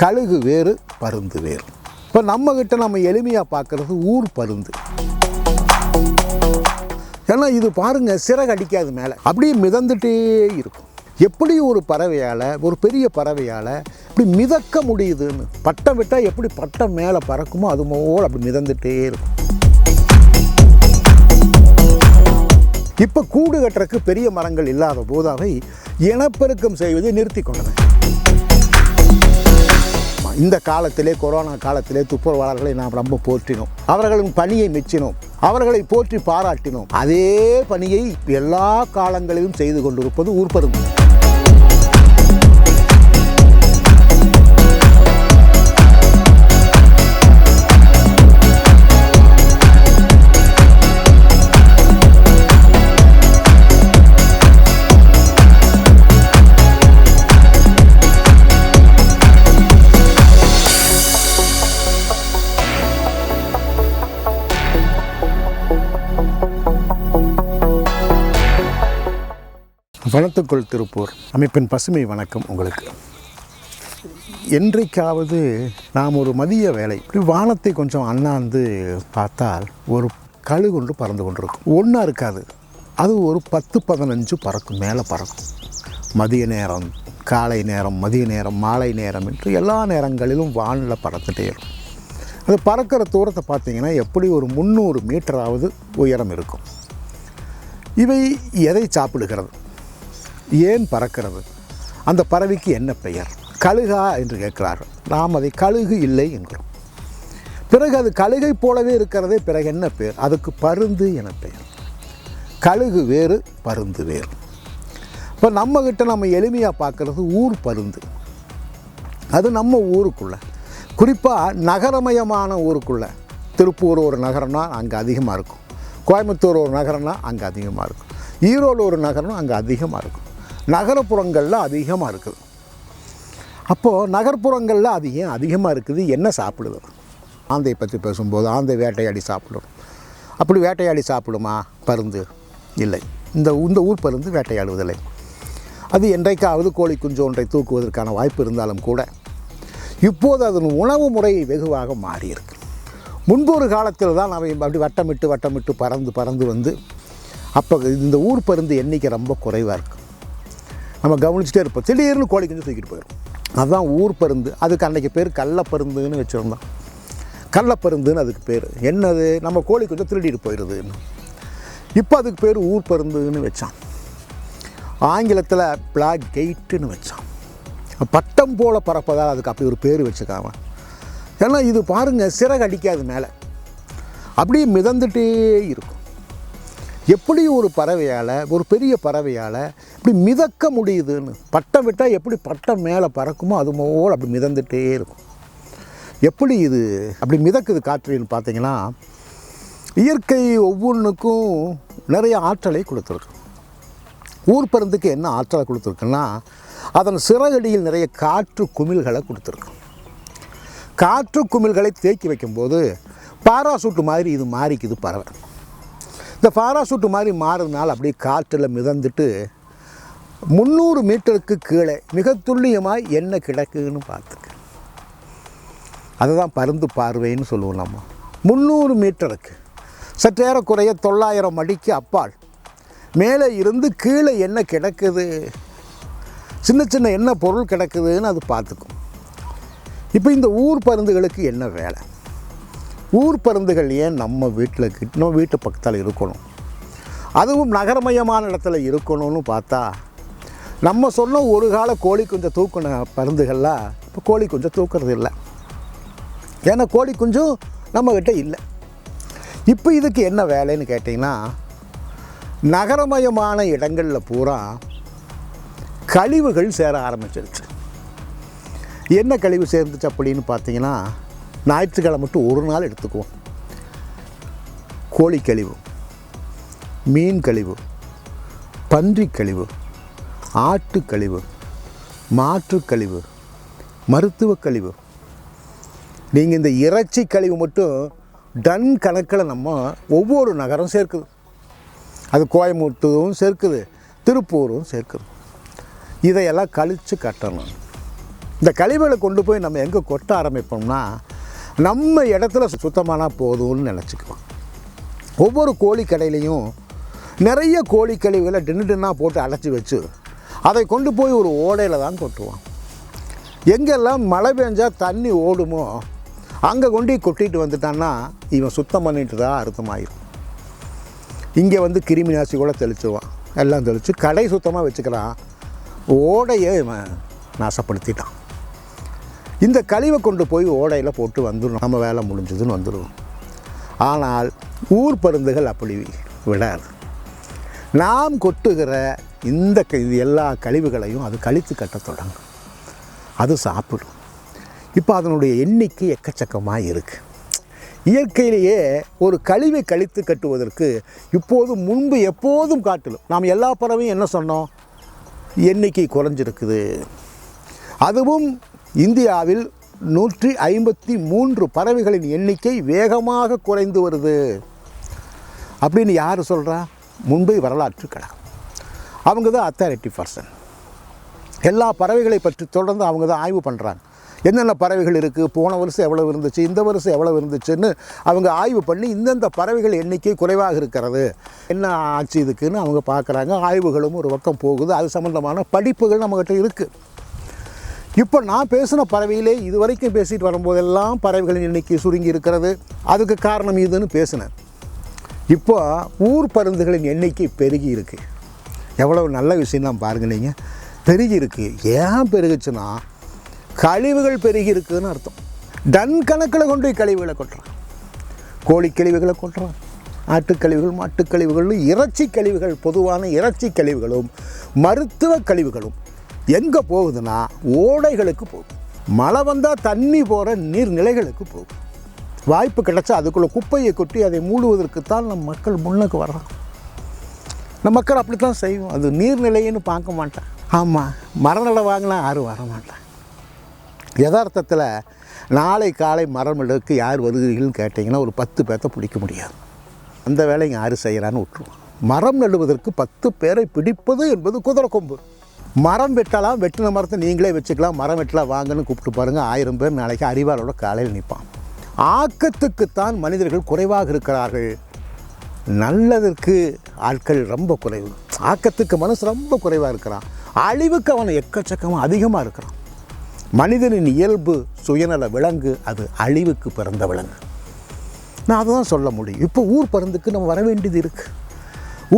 கழுகு வேறு பருந்து வேறு. இப்போ நம்மக்கிட்ட நம்ம எளிமையாக பார்க்குறது ஊர் பருந்து. ஏன்னா இது பாருங்கள் சிறகு அடிக்காது மேலே. அப்படியே மிதந்துட்டே இருக்கும். எப்படி ஒரு பறவையால் ஒரு பெரிய பறவையால் இப்படி மிதக்க முடியுதுன்னு பட்டம் விட்டால் எப்படி பட்டம் மேலே பறக்குமோ அது போல் அப்படி மிதந்துட்டே இருக்கும். இப்போ கூடு கட்டுறக்கு பெரிய மரங்கள் இல்லாத போது அவை இனப்பெருக்கம் செய்வதை நிறுத்தி கொண்டன இந்த காலத்திலே கொரோனா காலத்திலே துப்புரவாளர்களை நாம் ரொம்ப போற்றினோம். அவர்களின் பணியை மெச்சினோம். அவர்களை போற்றி பாராட்டினோம். அதே பணியை எல்லா காலங்களிலும் செய்து கொண்டிருப்பது ஊர்பருந்து வனத்துக்குள் திருப்பூர். அமைப்பின் பசுமை வணக்கம் உங்களுக்கு. என்றைக்காவது நாம் ஒரு மதிய வேலை இப்படி வானத்தை கொஞ்சம் அண்ணாந்து பார்த்தால் ஒரு கழு கொண்டு பறந்து கொண்டிருக்கும். ஒன்றா இருக்காது. அது ஒரு பத்து பதினஞ்சு பறக்கும் மேலே பறக்கும். மதிய நேரம் காலை நேரம் மதிய நேரம் மாலை நேரம் என்று எல்லா நேரங்களிலும் வானில் பறந்துட்டே இருக்கும். அது பறக்கிற தூரத்தை பார்த்தீங்கன்னா எப்படி ஒரு முந்நூறு மீட்டராவது உயரம் இருக்கும். இவை எதை சாப்பிடுகிறது? ஏன் பறக்கிறது? அந்த பறவைக்கு என்ன பெயர்? கழுகா என்று கேட்கிறார்கள். நாம் அதை கழுகு இல்லை என்கிறோம். பிறகு அது கழுகை போலவே இருக்கிறதே பிறகு என்ன பெயர்? அதுக்கு பருந்து என பெயர். கழுகு வேறு பருந்து வேறு. இப்போ நம்மக்கிட்ட நம்ம எளிமையாக பார்க்குறது ஊர் பருந்து. அது நம்ம ஊருக்குள்ளே. குறிப்பாக நகரமயமான ஊருக்குள்ளே. திருப்பூர் ஒரு நகரம்னா அங்கே அதிகமாக இருக்கும். கோயம்புத்தூர் ஒரு நகரம்னா அங்கே அதிகமாக இருக்கும். ஈரோடு ஒரு நகரம்னா அங்கே அதிகமாக இருக்கும். நகரப்புறங்களில் அதிகமாக இருக்குது. அப்போது நகர்ப்புறங்களில் அது ஏன் அதிகமாக இருக்குது என்ன சாப்பிடுது? ஆந்தையை பற்றி பேசும்போது ஆந்தை வேட்டையாடி சாப்பிடும். அப்படி வேட்டையாடி சாப்பிடுமா? பருந்து இல்லை. இந்த இந்த ஊர் பருந்து வேட்டையாடுவதில்லை. அது என்றைக்காவது கோழி குஞ்சு ஒன்றை தூக்குவதற்கான வாய்ப்பு இருந்தாலும் கூட இப்போது அதன் உணவு முறை வெகுவாக மாறியிருக்கு. முன்பு ஒரு காலத்தில் தான் அவை அப்படி வட்டமிட்டு வட்டமிட்டு பறந்து பறந்து வந்து அப்போ இந்த ஊர் பருந்து எண்ணிக்கை ரொம்ப குறைவாக இருக்குது நம்ம கவனிச்சிட்டே இருப்போம். திடீர்னு கோழி குஞ்சு தூக்கிட்டு போயிடும். அதுதான் ஊர் பருந்து. அதுக்கு அன்றைக்கி பேர் கள்ளப்பருந்துன்னு வச்சுருந்தோம். கள்ளப்பருந்துன்னு அதுக்கு பேர். என்னது? நம்ம கோழி குஞ்சு திருடிட்டு போயிடுதுன்னு இப்போ அதுக்கு பேர் ஊர் பருந்துன்னு வச்சான். ஆங்கிலத்தில் பிளாக் கெயிட்டுன்னு வச்சான். பட்டம் போல் பறப்பதால் அதுக்கு அப்படி ஒரு பேர் வச்சுக்காம ஏன்னா இது பாருங்கள் சிறகு அடிக்காது மேலே. அப்படியே மிதந்துட்டே இருக்கும். எப்படி ஒரு பறவையால் ஒரு பெரிய பறவையால் அப்படி மிதக்க முடியுதுன்னு. பட்டம் விட்டால் எப்படி பட்டம் மேலே பறக்குமோ அது போல் அப்படி மிதந்துட்டே இருக்கும். எப்படி இது அப்படி மிதக்குது காற்றுன்னு பார்த்தீங்கன்னா இயற்கை ஒவ்வொன்றுக்கும் நிறைய ஆற்றலை கொடுத்துருக்கு. ஊர் பருந்துக்கு என்ன ஆற்றலை கொடுத்துருக்குன்னா அதன் சிறகடியில் நிறைய காற்று குமிழ்களை கொடுத்துருக்கு. காற்று குமிழ்களை தேக்கி வைக்கும்போது பாராசூட்டு மாதிரி இது மாறிக்குது பறவை. இந்த பாராசூட்டு மாதிரி மாறுறதுனால அப்படியே காற்றில் மிதந்துட்டு முந்நூறு மீட்டருக்கு கீழே மிக துல்லியமாக என்ன கிடக்குன்னு பார்த்துக்க. அதுதான் பருந்து பார்வைன்னு சொல்லுவோம் நம்ம. முந்நூறு மீட்டருக்கு. சற்றேறக்குறைய தொள்ளாயிரம் அடிக்கு அப்பால். மேலே இருந்து கீழே என்ன கிடக்குது? சின்ன சின்ன என்ன பொருள் கிடக்குதுன்னு அது பார்த்துக்கும். இப்போ இந்த ஊர் பருந்துகளுக்கு என்ன வேலை? ஊர் பருந்துகள் ஏன் நம்ம வீட்டில் கிட்ட- நம்ம வீட்டு பக்கத்தில் இருக்கணும்? அதுவும் நகரமயமான இடத்துல இருக்கணும்னு பார்த்தா நம்ம சொன்ன ஒரு கால கோழி குஞ்சை தூக்கின பருந்துகள்லாம் இப்போ கோழி குஞ்சை தூக்குறது இல்லை. ஏன்னா கோழி குஞ்சும் நம்மக்கிட்ட இல்லை. இப்போ இதுக்கு என்ன வேலைன்னு கேட்டிங்கன்னா நகரமயமான இடங்களில் பூரா கழிவுகள் சேர ஆரம்பிச்சிருச்சு. என்ன கழிவு சேர்ந்துச்சு அப்படின்னு பார்த்தீங்கன்னா ஞாயிற்றுக்கிழமை மட்டும் ஒரு நாள் எடுத்துக்குவோம். கோழி கழிவு மீன் கழிவு பன்றி கழிவு ஆட்டு கழிவு மாற்று கழிவு மருத்துவ கழிவு நீங்கள் இந்த இறைச்சி கழிவு மட்டும் டன் கணக்கில் நம்ம ஒவ்வொரு நகரம் சேர்க்குது. அது கோயம்புத்தூரும் சேர்க்குது திருப்பூரும் சேர்க்குது. இதையெல்லாம் கழித்து கட்டணும். இந்த கழிவுகளை கொண்டு போய் நம்ம எங்கே கொட்ட ஆரம்பிப்போம்னா நம்ம இடத்துல சுத்தமானா போதும்னு நினச்சிக்குவோம். ஒவ்வொரு கோழி கடையிலையும் நிறைய கோழி கழிவுகளை டின்னு டின்னாக போட்டு அடைச்சி வச்சு அதை கொண்டு போய் ஒரு ஓடையில் தான் கொட்டுவான். எங்கெல்லாம் மழை பெஞ்சால் தண்ணி ஓடுமோ அங்கே கொண்டு கொட்டிட்டு வந்துட்டான்னா இவன் சுத்தம் பண்ணிட்டு தான் அர்த்தமாயிடும் இங்கே வந்து கிருமி நாசி கூட தெளிச்சுவான். எல்லாம் தெளித்து கடை சுத்தமாக வச்சுக்கிறான். ஓடையை இவன் நாசப்படுத்திட்டான். இந்த கழிவை கொண்டு போய் ஓடையில் போட்டு வந்துடும் நம்ம வேலை முடிஞ்சதுன்னு வந்துடுவோம். ஆனால் ஊர் பருந்துகள் அப்படி விடாது. நாம் கொட்டுகிற இந்த க- இது எல்லா கழிவுகளையும் அது கழித்து கட்ட தொடங்கும். அது சாப்பிடும். இப்போ அதனுடைய எண்ணிக்கை எக்கச்சக்கமாக இருக்குது இயற்கையிலேயே ஒரு கழிவை கழித்து கட்டுவதற்கு இப்போது முன்பு எப்போதும் காட்டிலும் நாம் எல்லா பறவையும் என்ன சொன்னோம்? எண்ணிக்கை குறைஞ்சிருக்குது. அதுவும் இந்தியாவில் நூற்றி ஐம்பத்தி மூன்று பறவைகளின் எண்ணிக்கை வேகமாக குறைந்து வருது. அப்படின்னு யார் சொல்கிறா மும்பை வரலாற்று கழகம். அவங்க தான் அத்தாரிட்டி பர்சன் எல்லா பறவைகளை பற்றி தொடர்ந்து அவங்க தான் ஆய்வு பண்ணுறாங்க என்னென்ன பறவைகள் இருக்குது போன வருஷம் எவ்வளோ இருந்துச்சு? இந்த வருஷம் எவ்வளோ இருந்துச்சுன்னு அவங்க ஆய்வு பண்ணி இந்தந்த பறவைகள் எண்ணிக்கை குறைவாக இருக்கிறது. என்ன ஆச்சு இதுக்குன்னு அவங்க பார்க்குறாங்க. ஆய்வுகளும் ஒரு பக்கம் போகுது. அது சம்மந்தமான படிப்புகள் நம்மக்கிட்ட இருக்குது இப்போ நான் பேசின பறவையிலே இது வரைக்கும் பேசிட்டு வரும்போதெல்லாம் பறவைகளின் எண்ணிக்கை சுருங்கி இருக்கிறது. அதுக்கு காரணம் இதுன்னு பேசினேன். இப்போ ஊர் பருந்துகளின் எண்ணிக்கை பெருகி இருக்குது எவ்வளவு நல்ல விஷயம் தான் பாருங்க நீங்கள் பெருகிருக்கு ஏன் பெருகுச்சுன்னா கழிவுகள் பெருகி அர்த்தம். டன் கணக்கில் கொண்டு போய் கழிவுகளை கொட்டுறான். கோழி கழிவுகளை கொட்டுறான். ஆட்டுக்கழிவுகள் மாட்டுக்கழிவுகளும் இறைச்சி கழிவுகள் பொதுவான இறைச்சி கழிவுகளும் மருத்துவ கழிவுகளும் எங்கே போகுதுன்னா ஓடைகளுக்கு போகும் மழை வந்தால் தண்ணி போகிற நீர்நிலைகளுக்கு போகும் வாய்ப்பு கிடைச்சா அதுக்குள்ளே குப்பையை கொட்டி அதை மூடுவதற்குத்தான் நம் மக்கள் முன்னுக்கு வர்றான் நம்ம மக்கள் அப்படித்தான் செய்வோம். அது நீர்நிலைன்னு பார்க்க மாட்டேன். ஆமாம் மரநடை வாங்கினா யாரும் வர மாட்டேன். யதார்த்தத்தில் நாளை காலை மரம் எடுக்க யார் வருகிறீர்கள்னு கேட்டிங்கன்னா ஒரு பத்து பேர்த்த பிடிக்க முடியாது. அந்த வேலையை யார் செய்கிறான்னு விட்டுருவோம். மரம் நடுவதற்கு பத்து பேரை பிடிப்பது என்பது குதிரை கொம்பு. மரம் வெட்டலாம் வெட்டின மரத்தை நீங்களே வச்சுக்கலாம் மரம் வெட்டலாம் வாங்கன்னு கூப்பிட்டு பாருங்கள் ஆயிரம் பேர் நாளைக்கு அறிவாளோட காலையில் நிற்பான் ஆக்கத்துக்குத்தான் மனிதர்கள் குறைவாக இருக்கிறார்கள். நல்லதற்கு ஆட்கள் ரொம்ப குறைவு. ஆக்கத்துக்கு மனசு ரொம்ப குறைவாக இருக்கிறான். அழிவுக்கு அவன் எக்கச்சக்கமாக அதிகமாக இருக்கிறான். மனிதனின் இயல்பு சுயநல விலங்கு அது அழிவுக்கு பிறந்த விலங்கு. நான் அதை தான் சொல்ல முடியும். இப்போ ஊர் பருந்துக்கு நம்ம வர வேண்டியது இருக்குது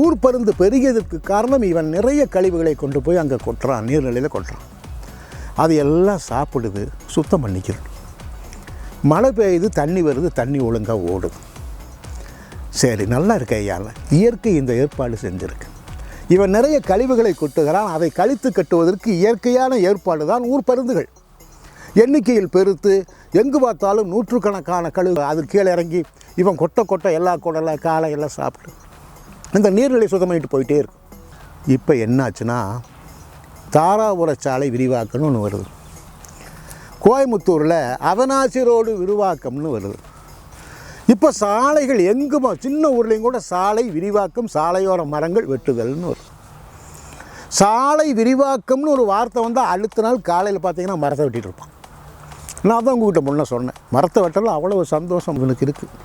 ஊர் பருந்து பெருகியதற்கு காரணம் இவன் நிறைய கழிவுகளை கொண்டு போய் அங்கே கொட்டுறான் நீர்நிலையில் கொட்டுறான். அது எல்லாம் சாப்பிடுது சுத்தம் பண்ணிக்கிறது. மழை பெய்யுது தண்ணி வருது தண்ணி ஒழுங்காக ஓடுது. சரி நல்லா இருக்கு ஐயா இயற்கை இந்த ஏற்பாடு செஞ்சுருக்கு. இவன் நிறைய கழிவுகளை கொட்டுகிறான். அதை கழித்து கட்டுவதற்கு இயற்கையான ஏற்பாடு தான் ஊர் பருந்துகள். எண்ணிக்கையில் பெருத்து எங்கு பார்த்தாலும் நூற்றுக்கணக்கான கழிவு அது கீழே இறங்கி இவன் கொட்ட கொட்ட எல்லா குடலை காலை எல்லாம் சாப்பிட்டு இந்த நீர்நிலை சுத்தம் பண்ணிட்டு போயிட்டே இருக்கும். இப்போ என்னாச்சுன்னா தாராபுர சாலை விரிவாக்கம்னு ஒன்று வருது. கோயம்புத்தூரில் அவனாசி ரோடு விரிவாக்கம்னு வருது. இப்போ சாலைகள் எங்குமா? சின்ன ஊர்லேயும் கூட சாலை விரிவாக்கம் சாலையோர மரங்கள் வெட்டுதல்னு ஒரு சாலை விரிவாக்கம்னு ஒரு வார்த்தை வந்தால் அடுத்த நாள் காலையில் பார்த்தீங்கன்னா மரத்தை வெட்டிகிட்டு இருப்பான். நான் தான் உங்ககிட்ட முன்ன சொன்னேன். மரத்தை வெட்டலாம் அவ்வளோ சந்தோஷம் இவனுக்கு இருக்குது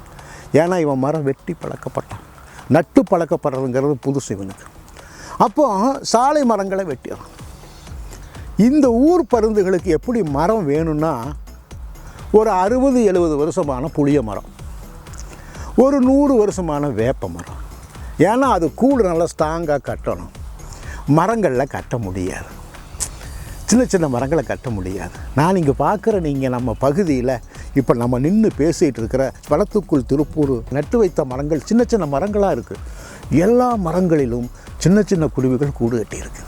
ஏன்னா இவன் மரம் வெட்டி பழக்கப்பட்டான். நட்டு பழக்கப்படுறதுங்கிறது புதுசு இவனுக்கு. அப்போ சாலை மரங்களை வெட்டிடுறான் இந்த ஊர் பருந்துகளுக்கு எப்படி மரம் வேணும்னா ஒரு அறுபது எழுபது வருஷமான புளிய மரம். ஒரு நூறு வருஷமான வேப்ப மரம் ஏன்னா அது கூடு நல்லா ஸ்ட்ராங்காக கட்டணும். மரங்களில் கட்ட முடியாது. சின்ன சின்ன மரங்களை கட்ட முடியாது. நான் இங்கே பார்க்குற நீங்கள் நம்ம பகுதியில் இப்போ நம்ம நின்று பேசிகிட்டு இருக்கிற வளத்துக்குள் திருப்பூர் நட்டு வைத்த மரங்கள் சின்ன சின்ன மரங்களாக இருக்குது எல்லா மரங்களிலும் சின்ன சின்ன குருவிகள் கூடு கட்டியிருக்கு.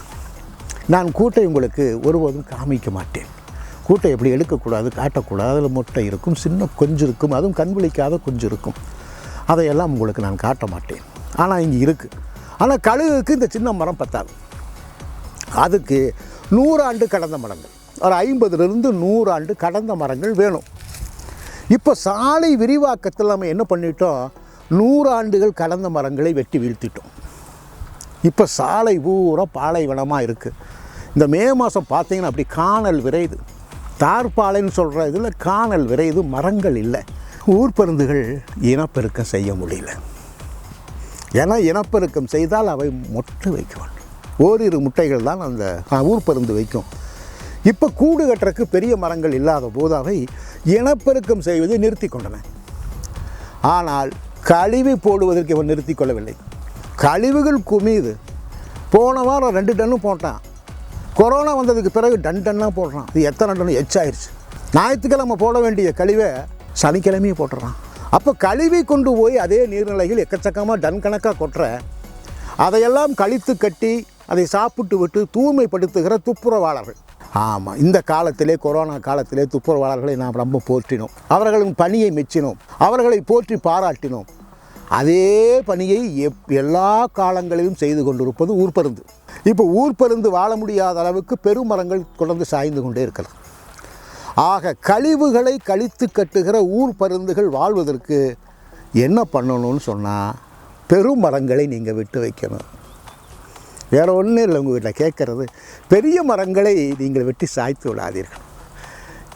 நான் கூட்டை உங்களுக்கு ஒருபோதும் காமிக்க மாட்டேன். கூட்டை எப்படி எடுக்கக்கூடாது காட்டக்கூடாது அதில் முட்டை இருக்கும் சின்ன குஞ்சு இருக்கும் அதுவும் கண் விழிக்காத கொஞ்சம் இருக்கும். அதையெல்லாம் உங்களுக்கு நான் காட்ட மாட்டேன். ஆனால் இங்கே இருக்குது ஆனால் கழுகுக்கு இந்த சின்ன மரம் பத்தாது. அதுக்கு நூறாண்டு கடந்த மரங்கள். ஒரு ஐம்பதுலேருந்து நூறாண்டு கடந்த மரங்கள் வேணும். இப்போ சாலை விரிவாக்கத்தில் நம்ம என்ன பண்ணிட்டோம்? நூறாண்டுகள் கடந்த மரங்களை வெட்டி வீழ்த்திட்டோம். இப்போ சாலை பூரா பாலைவனமாக இருக்குது இந்த மே மாதம் பார்த்தீங்கன்னா அப்படி காணல் விரையுது. தார்பாலைன்னு சொல்கிற இதில் காணல் விரையுது மரங்கள் இல்லை. ஊர் பருந்துகள் இனப்பெருக்கம் செய்ய முடியல. ஏன்னா இனப்பெருக்கம் செய்தால் அவை மொட்டை வைக்க ஓரிரு முட்டைகள் தான் அந்த ஊர் பருந்து வைக்கும். இப்போ கூடு கட்டுறதுக்கு பெரிய மரங்கள் இல்லாத போது அவை இனப்பெருக்கம் செய்வதை நிறுத்தி கொண்டன. ஆனால் கழிவு போடுவதற்கு இவன் நிறுத்தி கொள்ளவில்லை. கழிவுகள் குமியுது. போன வாரம் ரெண்டு டன்னும் போட்டான். கொரோனா வந்ததுக்கு பிறகு டன் டன்னாக போடுறான். இது எத்தனை டன் எச்சாயிருச்சு. ஞாயிற்றுக்கிழமை போட வேண்டிய கழிவை சனிக்கிழமையே போட்டுறான். அப்போ கழிவை கொண்டு போய் அதே நீர்நிலைகள் எக்கச்சக்கமாக டன் கணக்காக கொட்டுற அதையெல்லாம் கழித்து கட்டி அதை சாப்பிட்டு விட்டு தூய்மைப்படுத்துகிற துப்புரவாளர்கள். ஆமாம் இந்த காலத்திலே கொரோனா காலத்திலே துப்புரவாளர்களை நாம் ரொம்ப போற்றினோம். அவர்களின் பணியை மெச்சினோம். அவர்களை போற்றி பாராட்டினோம். அதே பணியை எப் எல்லா காலங்களிலும் செய்து கொண்டிருப்பது ஊர்பருந்து. இப்போ ஊர்பருந்து வாழ முடியாத அளவுக்கு பெருமரங்கள் தொடர்ந்து சாய்ந்து கொண்டே இருக்கிறது ஆக கழிவுகளை கழித்து கட்டுகிற ஊர் பருந்துகள் வாழ்வதற்கு என்ன பண்ணணும்னு சொன்னால் பெருமரங்களை நீங்கள் விட்டு வைக்கணும். வேற ஒன்றும் இல்லை உங்கள் வீட்டில் கேட்குறது. பெரிய மரங்களை நீங்கள் வெட்டி சாய்த்து விடாதீர்கள்.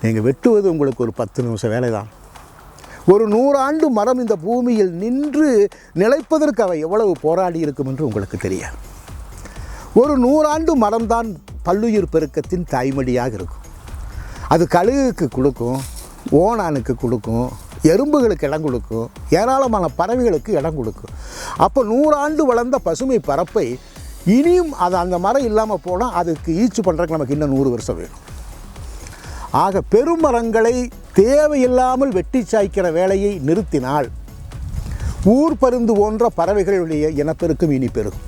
நீங்கள் வெட்டுவது உங்களுக்கு ஒரு பத்து நிமிஷம் வேலை தான் ஒரு நூறாண்டு மரம் இந்த பூமியில் நின்று நிலைப்பதற்கு அவை எவ்வளவு போராடி இருக்கும் என்று உங்களுக்கு தெரியாது. ஒரு நூறாண்டு மரம்தான் பல்லுயிர் பெருக்கத்தின் தாய்மடியாக இருக்கும். அது கழுகுக்கு கொடுக்கும் ஓணானுக்கு கொடுக்கும் எறும்புகளுக்கு இடம் கொடுக்கும் ஏராளமான பறவைகளுக்கு இடம் கொடுக்கும். அப்போ நூறாண்டு வளர்ந்த பசுமை பரப்பை இனியும் அது அந்த மரம் இல்லாமல் போனால் அதுக்கு ஈச்சு பண்ணுறதுக்கு நமக்கு இன்னும் நூறு வருஷம் வேணும். ஆக பெருமரங்களை தேவையில்லாமல் வெட்டி சாய்க்கிற வேலையை நிறுத்தினால் ஊர் பருந்து போன்ற பறவைகளுடைய இனப்பெருக்கம் இனி பெருகும்.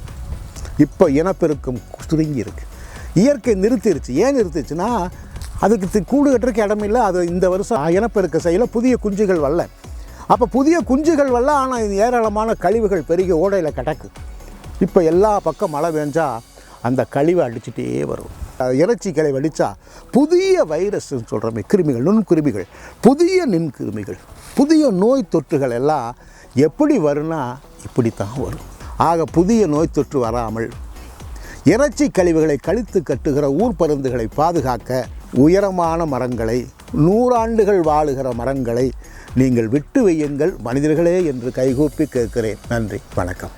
இப்போ இனப்பெருக்கம் சுருங்கி இருக்கு. இயற்கை நிறுத்திருச்சு. ஏன் நிறுத்திச்சுன்னா அதுக்கு கூடு கட்டுறதுக்கு இடம் இல்லை. அது இந்த வருஷம் இனப்பெருக்க செய்யல. புதிய குஞ்சுகள் வரல. அப்போ புதிய குஞ்சுகள் வரல ஆனால் இது ஏராளமான கழிவுகள் பெருகி ஓடையில் கிடக்கு. இப்போ எல்லா பக்கம் மழை பெஞ்சால் அந்த கழிவை அடிச்சுட்டே வரும். இறைச்சிகளை இறைச்சி கழிவு அடித்தா புதிய வைரஸ்ன்னு சொல்கிறோமே கிருமிகள் நுண்கிருமிகள் புதிய நின்கிருமிகள் புதிய நோய் தொற்றுகள் எல்லாம் எப்படி வரும்னா இப்படித்தான் வரும். ஆக புதிய நோய் தொற்று வராமல் இறைச்சி கழிவுகளை கழித்து கட்டுகிற ஊர் பருந்துகளை பாதுகாக்க உயரமான மரங்களை நூறாண்டுகள் வாழுகிற மரங்களை நீங்கள் விட்டு வையுங்கள். மனிதர்களே என்று கைகூப்பி கேட்கிறேன். நன்றி. வணக்கம்.